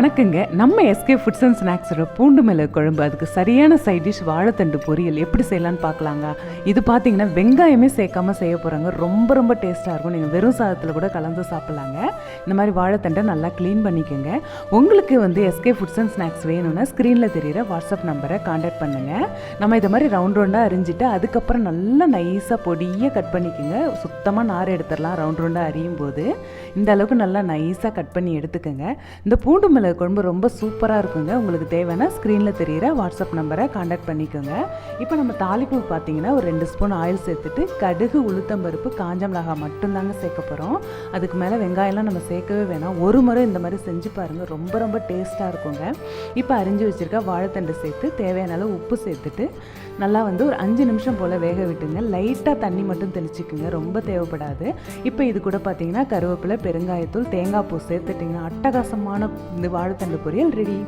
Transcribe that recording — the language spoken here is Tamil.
வணக்கங்க. நம்ம எஸ்கே ஃபுட்ஸ் அண்ட் ஸ்நாக்ஸோட பூண்டு மிளகு குழம்பு அதுக்கு சரியான சைட் டிஷ் வாழைத்தண்டு பொரியல் எப்படி செய்யலாம்னு பார்க்கலாங்க. இது பார்த்தீங்கன்னா வெங்காயமே சேர்க்காம செய்ய போகிறாங்க ரொம்ப ரொம்ப டேஸ்ட்டாக இருக்கும். நீங்கள் வெறும் சாதத்தில் கூட கலந்து சாப்பிட்லாங்க. இந்த மாதிரி வாழைத்தண்டை நல்லா க்ளீன் பண்ணிக்கோங்க. உங்களுக்கு வந்து எஸ்கே ஃபுட்ஸ் அண்ட் ஸ்நாக்ஸ் வேணும்னா ஸ்க்ரீனில் தெரியிற வாட்ஸ்அப் நம்பரை காண்டாக்ட் பண்ணுங்கள் நம்ம இதை மாதிரி ரவுண்ட் ரவுண்டாக அரிஞ்சிட்டு அதுக்கப்புறம் நல்லா நைஸாக பொடியாக கட் பண்ணிக்கோங்க. சுத்தமாக நார் எடுத்துடலாம். ரவுண்ட் ரவுண்டாக அரியும் போது இந்த அளவுக்கு நல்லா நைஸாக கட் பண்ணி எடுத்துக்கோங்க. இந்த பூண்டு மிளகு குழம்பு ரொம்ப சூப்பராக இருக்குங்க. உங்களுக்கு தேவைன்னா ஸ்க்ரீனில் தெரியிற வாட்ஸ்அப் நம்பரை காண்டாக்ட் பண்ணிக்கோங்க. இப்போ நம்ம தாளிப்பு பார்த்தீங்கன்னா ஒரு ரெண்டு ஸ்பூன் ஆயில் சேர்த்துட்டு கடுகு உளுத்தம்பருப்பு காஞ்ச மிளகாய் மட்டும்தாங்க சேர்க்க போகிறோம் அதுக்கு மேலே வெங்காயம்லாம் நம்ம சேர்க்கவே வேணாம். ஒரு முறை இந்த மாதிரி செஞ்சு பாருங்கள் ரொம்ப ரொம்ப டேஸ்ட்டாக இருக்குங்க. இப்போ அரிஞ்சு வச்சுருக்க வாழைத்தண்டு சேர்த்து தேவையான அளவு உப்பு சேர்த்துட்டு நல்லா வந்து ஒரு அஞ்சு நிமிஷம் போல் வேக விட்டுங்க. லைட்டாக தண்ணி மட்டும் தெளிச்சுக்குங்க. ரொம்ப தேவைப்படாது. இப்போ இது கூட பார்த்தீங்கன்னா கருவேப்பிலை பெருங்காயத்தூள் தேங்காய் பூ சேர்த்துட்டிங்கன்னா அட்டகாசமான இந்த வாழைத்தண்டு பொரியல் ரெடி.